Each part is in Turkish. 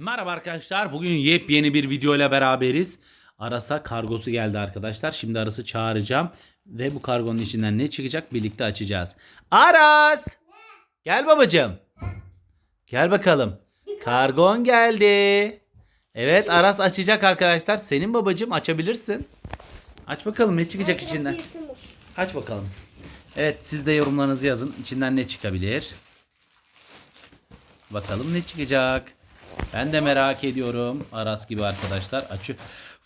Merhaba arkadaşlar. Bugün yepyeni bir video ile beraberiz. Aras'a kargosu geldi arkadaşlar. Şimdi Aras'ı çağıracağım. Ve bu kargonun içinden ne çıkacak birlikte açacağız. Aras! Gel babacığım. Gel bakalım. Kargon geldi. Evet Aras açacak arkadaşlar. Senin babacığım açabilirsin. Aç bakalım ne çıkacak içinden. Aç bakalım. Evet siz de yorumlarınızı yazın. İçinden ne çıkabilir? Bakalım ne çıkacak. Ben de merak ediyorum. Aras gibi arkadaşlar. Açı.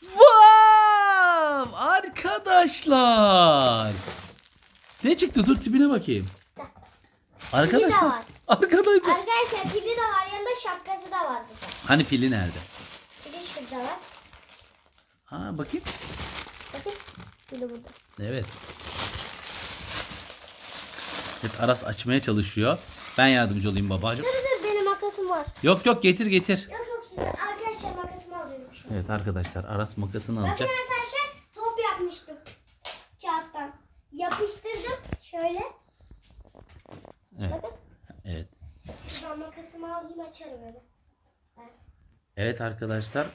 Wow! Arkadaşlar. Ne çıktı? Dur tipine bakayım. Arkadaşlar. var. Arkadaşlar. Arkadaşlar pili de var yanında şapkası da var burada. Hani pili nerede? Pili şurada var. Ha bakayım. Bakın pili burada. Evet. Evet Aras açmaya çalışıyor. Ben yardımcı olayım babacığım. Dur makasım var. Yok yok getir getir. Yok yok şimdi arkadaşlar makasımı alıyorum an. Evet arkadaşlar Aras makasını Bakın alacak. arkadaşlar top yapmıştım. Kağıttan. Yapıştırdım şöyle. Evet. Bakın. Evet. Makasımı alayım açarım hemen. Ben. Evet arkadaşlar.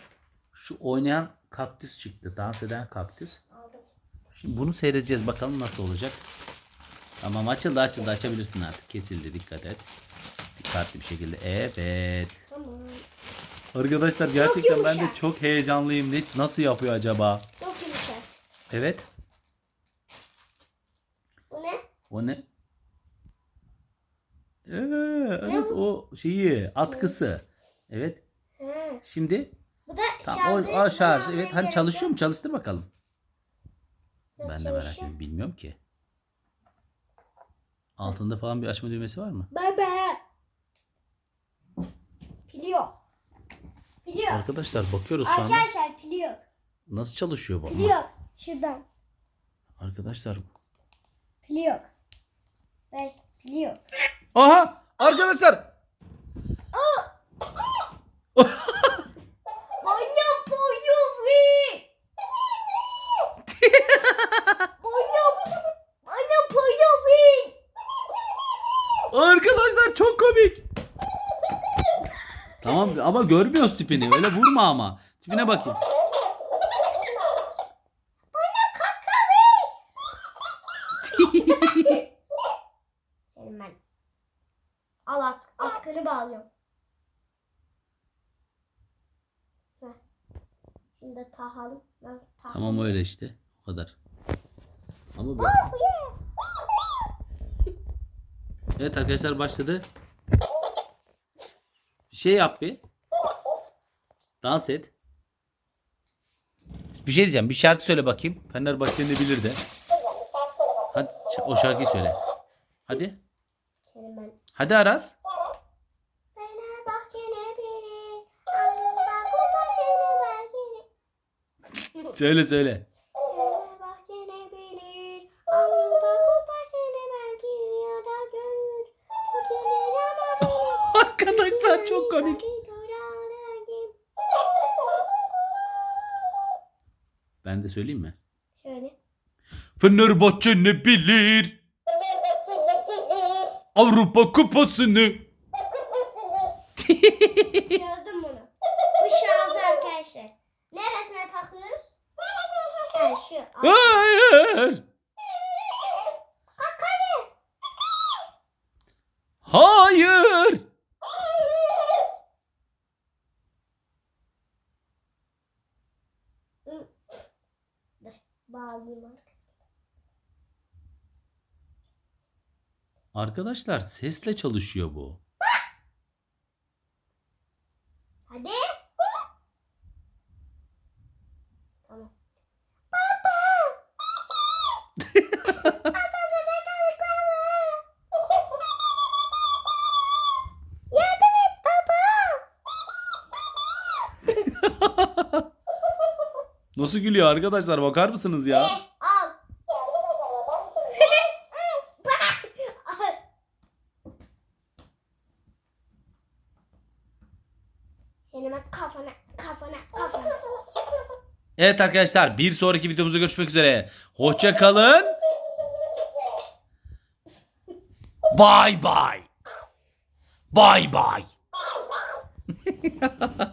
Şu oynayan kaktüs çıktı. Dans eden kaktüs. Aldım. Şimdi bunu seyredeceğiz. Bakalım nasıl olacak. Tamam açıldı açıldı. Açabilirsin artık. Kesildi. Dikkat et. Dikkatli bir şekilde. Evet. Tamam. Arkadaşlar gerçekten ben de yumuşak. çok heyecanlıyım. Ne, nasıl yapıyor acaba? Çok yumuşak. Evet. Bu ne? O ne? Ee, Aras o şeyi atkısı. Evet. He. Şimdi Bu da tamam o, şarjı o şarj. kullanmaya Evet hani çalışıyor mu? Çalıştır bakalım. Nasıl Ben de merak ediyorum. Bilmiyorum ki. Altında falan bir açma düğmesi var mı? Baba. Pili yok. Pili yok. Arkadaşlar bakıyoruz şu anda. Arkadaşlar pili yok. Nasıl çalışıyor bu? Pili ama? yok. Şuradan. Arkadaşlar. Pili yok. Bey pili yok. Aha! Arkadaşlar! Bonya Tamam ama görmüyoruz tipini. Öyle vurma ama. Tipine bakayım. Senin ben. Al at, atkını bağlıyorum. Heh. Şimdi tahalım. Nasıl tahalım? Tamam öyle işte. O kadar. Ama bu... Evet arkadaşlar başladı. Şey yap bir. Dans et. Bir şey diyeceğim. Bir şarkı söyle bakayım. Fenerbahçe'nin de bilir de. Hadi o şarkıyı söyle. Hadi. Hadi Aras. Söyle söyle. Fenerbahçe'ne bilir Avrupa kupasını ver geri ya da görür. Kurtulacağım ama Arkadaşlar çok komik. Ben de söyleyeyim mi? Şöyle. Fenerbahçe ne bilir? Avrupa kupasını. Yazdım bunu. Bu şarjı arkadaşlar. Neresine takıyoruz? Ha şu. Hayır. Kakayı. Hayır. Dur. Bağlayayım arkasına. Arkadaşlar sesle çalışıyor bu. Hadi. Tamam. Yardım et baba. Nasıl gülüyor arkadaşlar bakar mısınız ya? Kafana, kafana, kafana. Evet arkadaşlar bir sonraki videomuzda görüşmek üzere. Hoşça kalın. Bye bye. Bye bye.